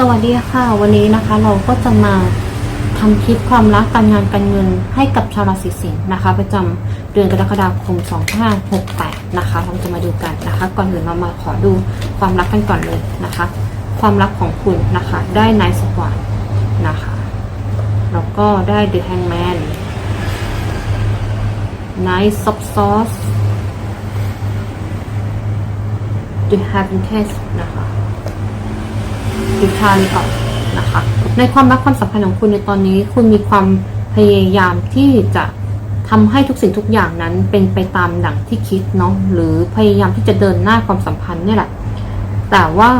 สวัสดีค่ะ วันนี้นะคะเราก็จะมาทำคลิปความรักการงานการเงินให้กับชาวราศีสิงห์นะคะประจำเดือนกรกฎาคม 2568 นะคะ เราจะมาดูกันนะคะ ก่อนอื่นเรามาขอดูความรักกันก่อนเลยนะคะ ความรักของคุณนะคะ ได้นายสวรรค์นะคะแล้วก็ได้ The Hangman Nice of Sauce The Happiness นะคะ ดิคาริออกนะคะ ในความรักความสัมพันธ์ของคุณในตอนนี้ คุณมีความพยายามที่จะทำให้ทุกสิ่งทุกอย่างนั้นเป็นไปตามดั่งที่คิดเนาะหรือพยายามที่จะเดินหน้าความสัมพันธ์เนี่ยแหละ แต่ว่า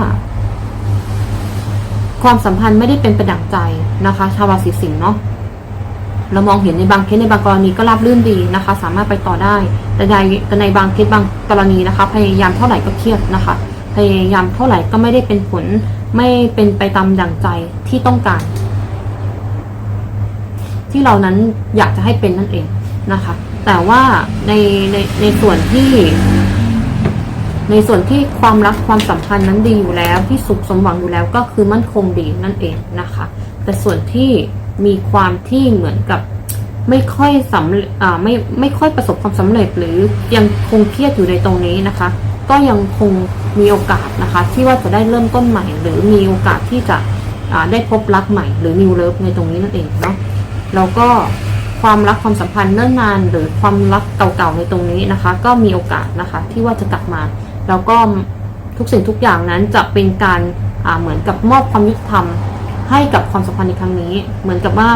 ความสัมพันธ์ไม่ได้เป็นไปดั่งใจนะคะ ชาวราศีสิงห์เนาะเรามองเห็นในบางเคสในบางกรณีก็ราบรื่นดีนะคะ สามารถไปต่อได้ แต่ในแต่ในบางเคสบางกรณีนะคะ พยายามเท่าไหร่ก็เครียดนะคะ พยายามเท่าไหร่ก็ไม่ได้เป็นผล ไม่เป็นไปตามดั่งใจที่ต้องการ ที่เรานั้นอยากจะให้เป็นนั่นเองนะคะ แต่ว่าในในในส่วนที่ ในส่วนที่ความรักความสัมพันธ์นั้นดีอยู่แล้ว ที่สุขสมหวังอยู่แล้วก็คือมั่นคงดีนั่นเองนะคะ แต่ส่วนที่มีความที่เหมือนกับไม่ค่อยสำอ่าไม่ไม่ค่อยประสบความสำเร็จหรือยังคงเครียดอยู่ในตรงนี้นะคะ ก็ยังคงมีโอกาสนะคะที่ว่าจะได้เริ่มต้นใหม่ หรือมีโอกาสที่จะได้พบรักใหม่ หรือ new love ในตรงนี้นั่นเองเนาะแล้วก็ความรักความสัมพันธ์เนิ่นนาน หรือความรักเก่าๆในตรงนี้นะคะ ก็มีโอกาสนะคะที่ว่าจะกลับมา แล้วก็ทุกสิ่งทุกอย่างนั้นจะเป็นการเหมือนกับมอบความยุติธรรมให้กับความสัมพันธ์ในครั้งนี้ เหมือนกับว่า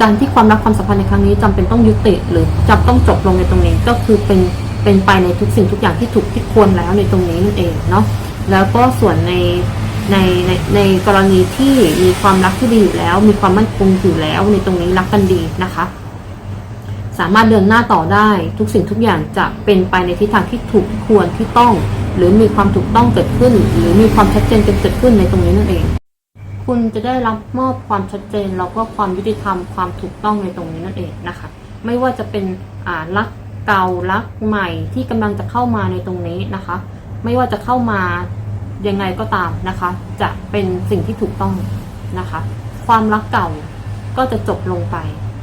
การที่ความรักความสัมพันธ์ในครั้งนี้จำเป็นต้องยุติ หรือจำต้องจบลงในตรงนี้ก็คือเป็น เป็นไปในทุกสิ่งทุกอย่างที่ถูกที่ควรแล้วในตรงนี้นั่นเองเนาะแล้วก็ส่วนในในในในกรณีที่มีความรักที่ดีอยู่แล้ว มีความมั่นคงอยู่แล้วในตรงนี้รักกันดีนะคะ สามารถเดินหน้าต่อได้ทุกสิ่งทุกอย่างจะเป็นไปในทิศทางที่ถูกควรที่ต้อง หรือมีความถูกต้องเกิดขึ้น หรือมีความชัดเจนเกิดขึ้นในตรงนี้นั่นเอง คุณจะได้รับมอบความชัดเจนแล้วก็ความยุติธรรมความถูกต้องในตรงนี้นั่นเองนะคะ ไม่ว่าจะเป็นอ่ารัก เก่ารักใหม่ที่กำลังจะเข้ามาในตรงนี้นะคะ ไม่ว่าจะเข้ามายังไงก็ตามนะคะ จะเป็นสิ่งที่ถูกต้องนะคะ ความรักเก่าก็จะจบลงไป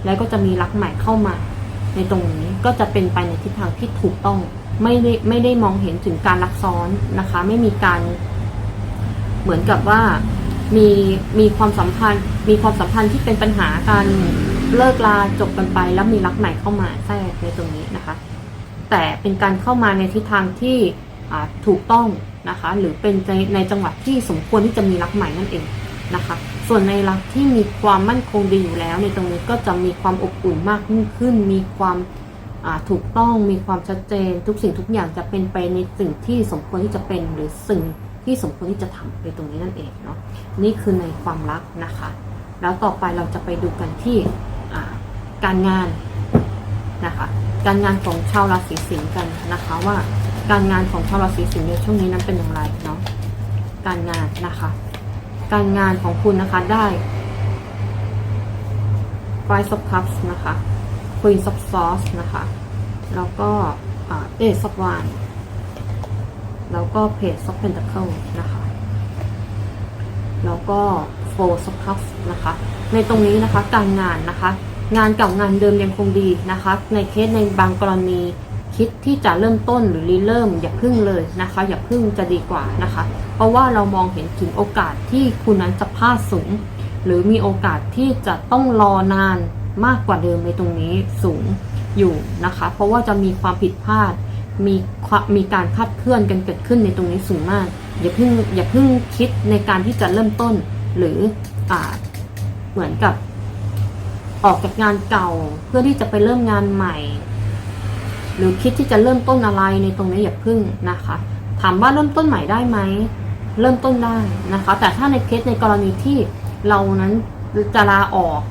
แล้วก็จะมีรักใหม่เข้ามา ในตรงนี้ก็จะเป็นไปในทิศทางที่ถูกต้อง ไม่ได้ไม่ได้มองเห็นถึงการรักซ้อนนะคะ ไม่มีการเหมือนกับว่า มีมีความสัมพันธ์ มีความสัมพันธ์ที่เป็นปัญหาการเลิกลาจบกันไป แล้วมีรักใหม่เข้ามาแทรกในตรงนี้นะคะ แต่เป็นการเข้ามาในทิศทางที่ถูกต้องนะคะ หรือเป็นในในจังหวะที่สมควรที่จะมีรักใหม่นั่นเองนะคะ ส่วนในรักที่มีความมั่นคงดีอยู่แล้ว ในตรงนี้ก็จะมีความอบอุ่นมากยิ่งขึ้น มีความถูกต้องมีความชัดเจน ทุกสิ่งทุกอย่างจะเป็นไปในสิ่งที่สมควรที่จะเป็นหรือสิ่ง ที่สมควรที่จะทำในตรงนี้นั่นเองเนาะนี่คือในความรักนะคะ แล้วต่อไปเราจะไปดูกันที่การงานนะคะการงานของชาวราศีสิงห์กันนะคะว่าการงานของชาวราศีสิงห์ในช่วงนี้นั้นเป็นอย่างไรเนาะการงานนะคะ การงานของคุณนะคะได้ Five of Cups นะคะ Queen of Swords นะคะ แล้วก็อ่า Ace of Wands แล้วก็ Page of Pentacles นะคะ แล้วก็ Four of Cups นะคะ ในตรงนี้นะคะการงานนะคะ งานเก่างานเดิมยังคงดีนะคะ ในเคสในบางกรณีคิดที่จะเริ่มต้นหรือรีเริ่ม อย่าพึ่งเลยนะคะ อย่าพึ่งจะดีกว่านะคะ เพราะว่าเรามองเห็นถึงโอกาสที่คุณนั้นจะพลาดสูง หรือมีโอกาสที่จะต้องรอนานมากกว่าเดิมในตรงนี้สูงอยู่นะคะ เพราะว่าจะมีความผิดพลาดมี มีการคาดเคลื่อนกันเกิดขึ้นในตรงนี้สูงมาก อย่าเพิ่งอย่าเพิ่งคิดในการที่จะเริ่มต้น หรืออ่าเหมือนกับ ออกจากงานเก่าเพื่อที่จะไปเริ่มงานใหม่ หรือคิดที่จะเริ่มต้นอะไรในตรงนี้อย่าเพึ่งนะคะ ถามว่าเริ่มต้นใหม่ได้ไหมเริ่มต้นได้นะคะ แต่ถ้าในเคสในกรณีที่เรานั้นจะลาออก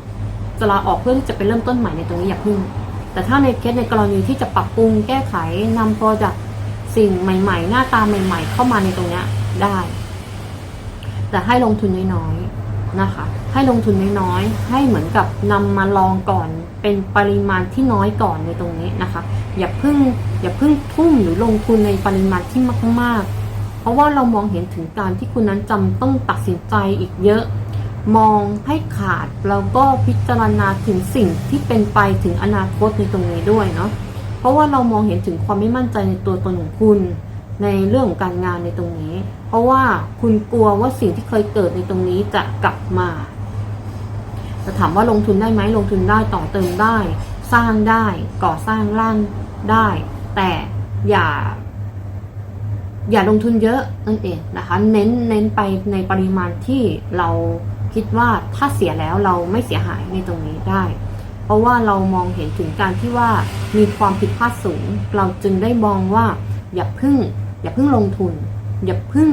จะลาออกเพื่อที่จะไปเริ่มต้นใหม่ในตรงนี้อย่าพึ่ง แต่ถ้าในเคสในกรณีที่จะปรับปรุงแก้ไขนำโปรดัก สิ่งใหม่ ๆ หน้าตาใหม่ ๆ เข้ามาในตรงเนี้ยได้ แต่ให้ลงทุนน้อยๆนะคะ ให้ลงทุนน้อยๆให้เหมือนกับนำมาลองก่อนเป็นปริมาณที่น้อยก่อนในตรงนี้นะคะ อย่าเพิ่งอย่าเพิ่งทุ่มหรือลงทุนในปริมาณที่มาก ๆ เพราะว่าเรามองเห็นถึงการที่คุณนั้นจำต้องตัดสินใจอีกเยอะมองให้ขาดแล้วก็พิจารณาถึงสิ่งที่เป็นไปถึงอนาคตในตรงนี้ด้วยเนาะ เพราะว่าเรามองเห็นถึงความไม่มั่นใจในตัวตนของคุณ ในเรื่องของการงานในตรงนี้ เพราะว่าคุณกลัวว่าสิ่งที่เคยเกิดในตรงนี้จะกลับมาจะถามว่าลงทุนได้ไหมลงทุนได้ต่อเติมได้ สร้างได้ก่อสร้างร่างได้ แต่อย่า อย่าลงทุนเยอะนั่นเองนะคะ เน้นเน้นไปในปริมาณที่เราคิดว่าถ้าเสียแล้วเราไม่เสียหายในตรงนี้ได้ เพราะว่าเรามองเห็นถึงการที่ว่ามีความผิดพลาดสูง เราจึงได้มองว่าอย่าพึ่ง อย่าพึ่งลงทุน อย่าพึ่ง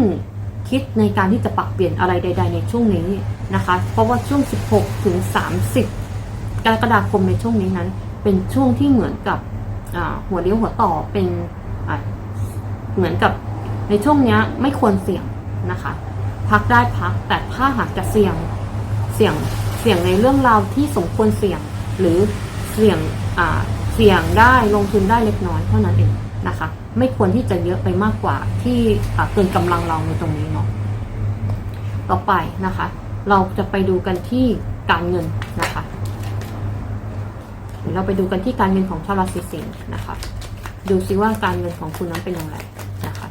คิดในการที่จะปรับเปลี่ยนอะไรใด ๆ ในช่วงนี้นะคะ เพราะว่าช่วง 16 ถึง 30 กรกฎาคมในช่วงนี้นั้น เป็นช่วงที่เหมือนกับหัวเลี้ยวหัวต่อเป็นเหมือนกับในช่วงนี้ไม่ควรเสี่ยงนะคะ พักได้พักแต่ถ้าหากจะเสี่ยงเสี่ยงเสี่ยงในเรื่องราวที่สมควรเสี่ยง หรือเสี่ยงอ่าเสี่ยงได้ลงทุนได้เล็กน้อยเท่านั้นเองนะคะ ไม่ควรที่จะเยอะไปมากกว่าที่เกินกำลังเราในตรงนี้เนาะต่อไปนะคะ เราจะไปดูกันที่การเงินนะคะเดี๋ยวเราไปดูกันที่การเงินของชาวราศีสิงห์นะคะ ดูซิว่าการเงินของคุณนั้นเป็นอย่างไรนะคะ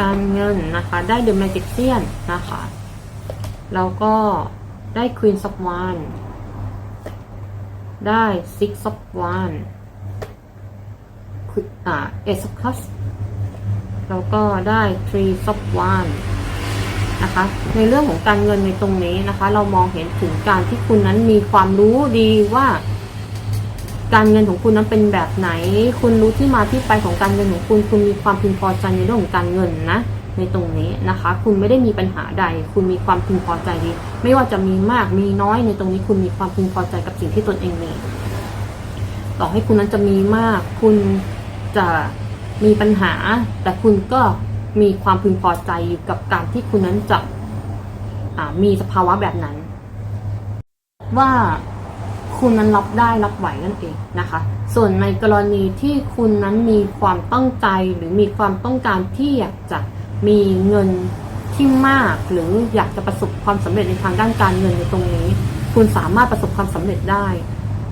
การเงินนะคะ ได้ The Magician นนะคะ แล้วก็ได้ Queen of Wands ได้ Six of Wands คืออ่า Ace of Cups แล้วก็ได้ Three of Wands นะคะ ในเรื่องของการเงินในตรงนี้นะคะ เรามองเห็นถึงการที่คุณนั้นมีความรู้ดีว่า การเงินของคุณนั้นเป็นแบบไหน คุณรู้ที่มาที่ไปของการเงินของคุณ คุณมีความพึงพอใจในเรื่องของการเงินนะ ในตรงนี้นะคะ คุณไม่ได้มีปัญหาใด คุณมีความพึงพอใจดี ไม่ว่าจะมีมากมีน้อยในตรงนี้คุณมีความพึงพอใจกับสิ่งที่ตนเองมี ต่อให้คุณนั้นจะมีมาก คุณจะมีปัญหา แต่คุณก็มีความพึงพอใจอยู่กับการที่คุณนั้นจะมีสภาวะแบบนั้น ว่า คุณนั้นรับได้รับไหวนั่นเองนะคะ ส่วนในกรณีที่คุณนั้นมีความตั้งใจหรือมีความต้องการที่อยากจะมีเงินที่มากหรืออยากจะประสบความสำเร็จในทางด้านการเงินในตรงนี้ คุณสามารถประสบความสำเร็จได้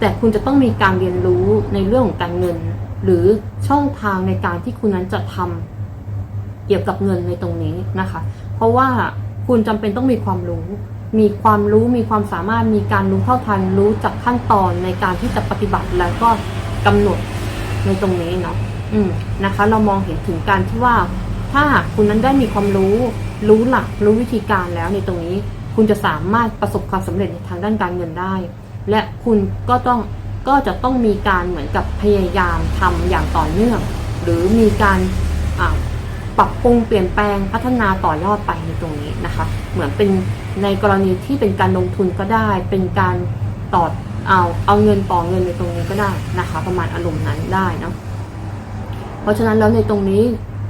แต่คุณจะต้องมีการเรียนรู้ในเรื่องของการเงิน หรือช่องทางในการที่คุณนั้นจะทำเกี่ยวกับเงินในตรงนี้นะคะ เพราะว่าคุณจำเป็นต้องมีความรู้ มีความรู้มีความสามารถมีการรู้เท่าทันรู้จักขั้นตอนในการที่จะปฏิบัติแล้วก็กำหนดในตรงนี้เนาะอืมนะคะ เรามองเห็นถึงการที่ว่า ถ้าหากคุณนั้นได้มีความรู้ รู้หลักรู้วิธีการแล้วในตรงนี้ คุณจะสามารถประสบความสำเร็จในทางด้านการเงินได้ และคุณก็ต้องก็จะต้องมีการเหมือนกับพยายามทำอย่างต่อเนื่อง หรือมีการปรับปรุงเปลี่ยนแปลงพัฒนาต่อยอดไปในตรงนี้นะคะ เหมือนเป็น ในกรณีที่เป็นการลงทุนก็ได้ เป็นการต่อเอาเอาเงินต่อเงินในตรงนี้ก็ได้นะคะ ประมาณอารมณ์นั้นได้เนาะเพราะฉะนั้นแล้วในตรงนี้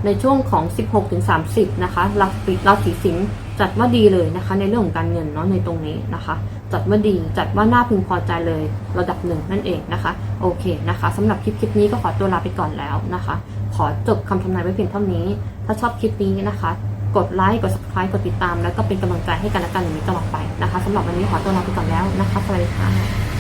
ในช่วงของ 16ถึง30 นะคะราศีราศีสิงห์จัดว่าดีเลยนะคะ ในเรื่องของการเงินเนาะในตรงนี้นะคะ จัดว่าดีจัดว่าน่าพึงพอใจเลยระดับหนึ่งนั่นเองนะคะ โอเคนะคะสำหรับคลิปคลิปนี้ก็ขอตัวลาไปก่อนแล้วนะคะ ขอจบคำทำนายไว้เพียงเท่านี้ ถ้าชอบคลิปนี้นะคะ กดไลค์กด subscribe กดติดตาม แล้วก็เป็นกำลังใจให้กันและกันอย่างนี้ตลอดไปนะคะสำหรับวันนี้ขอตัวลาไปก่อนแล้วนะคะสวัสดีค่ะ